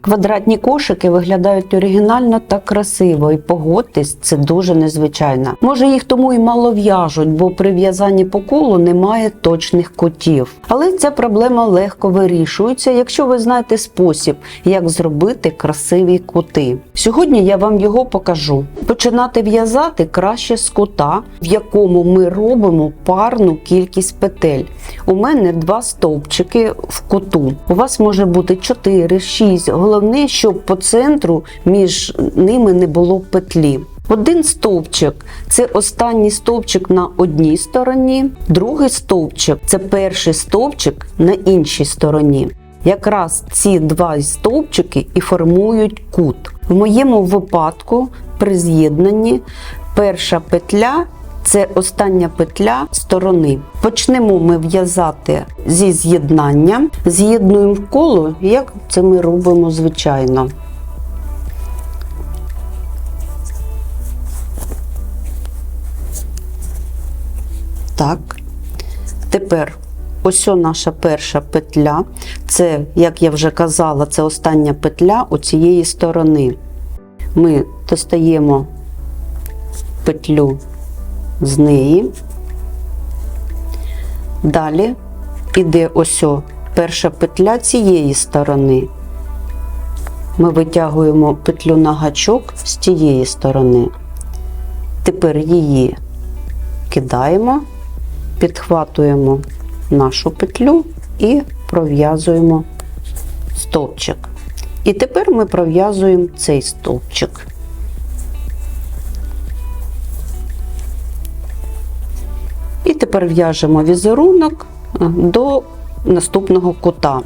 Квадратні кошики виглядають оригінально та красиво, і погодьтесь, це дуже незвичайно. Може їх тому і мало в'яжуть, бо при в'язанні по колу немає точних кутів. Але ця проблема легко вирішується, якщо ви знаєте спосіб, як зробити красиві кути. Сьогодні я вам його покажу. Починати в'язати краще з кута, в якому ми робимо парну кількість петель. У мене два стовпчики в куту. У вас може бути 4, 6. Головне, щоб по центру між ними не було петлі. Один стовпчик це останній стовпчик на одній стороні, другий стовпчик це перший стовпчик на іншій стороні. Якраз ці два стовпчики і формують кут. В моєму випадку при з'єднанні перша петля це остання петля сторони. Почнемо ми в'язати зі з'єднання, з'єднуємо в коло, як це ми робимо звичайно. Так. Тепер ось наша перша петля. Це, як я вже казала, це остання петля у цієї сторони. Ми достаємо петлю з неї. Далі піде ось перша петля цієї сторони. Ми витягуємо петлю на гачок з тієї сторони. Тепер її кидаємо, підхватуємо нашу петлю і пров'язуємо стовпчик. І тепер ми пров'язуємо цей стовпчик. І тепер в'яжемо візерунок е, до наступного кута.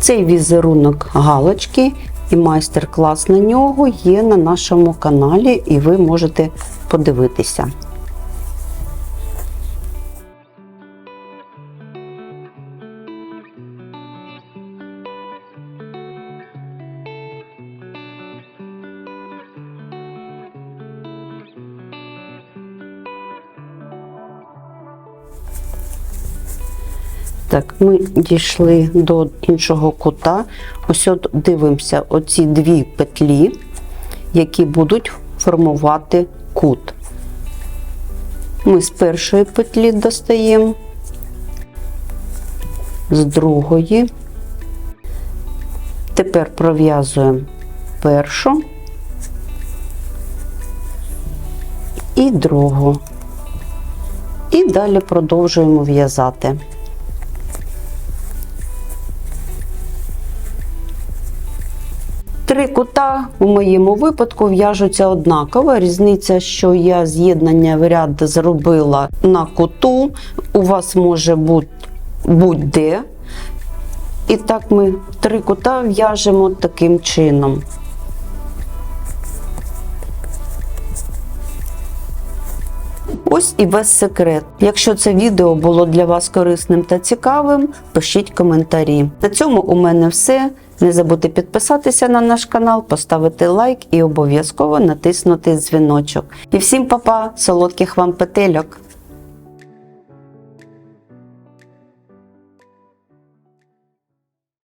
Цей візерунок галочки і майстер-клас на нього є на нашому каналі, і ви можете подивитися. Так, ми дійшли до іншого кута. Ось от дивимося оці дві петлі, які будуть формувати кут. Ми з першої петлі достаємо, з другої. Тепер пров'язуємо першу і другу. І далі продовжуємо в'язати. Три кута у моєму випадку в'яжуться однаково. Різниця, що я з'єднання в ряд зробила на куту, у вас може бути будь-де. І так ми три кута в'яжемо таким чином. Ось і весь секрет. Якщо це відео було для вас корисним та цікавим, пишіть коментарі. На цьому у мене все. Не забудьте підписатися на наш канал, поставити лайк і обов'язково натиснути дзвіночок. І всім па-па, солодких вам петельок!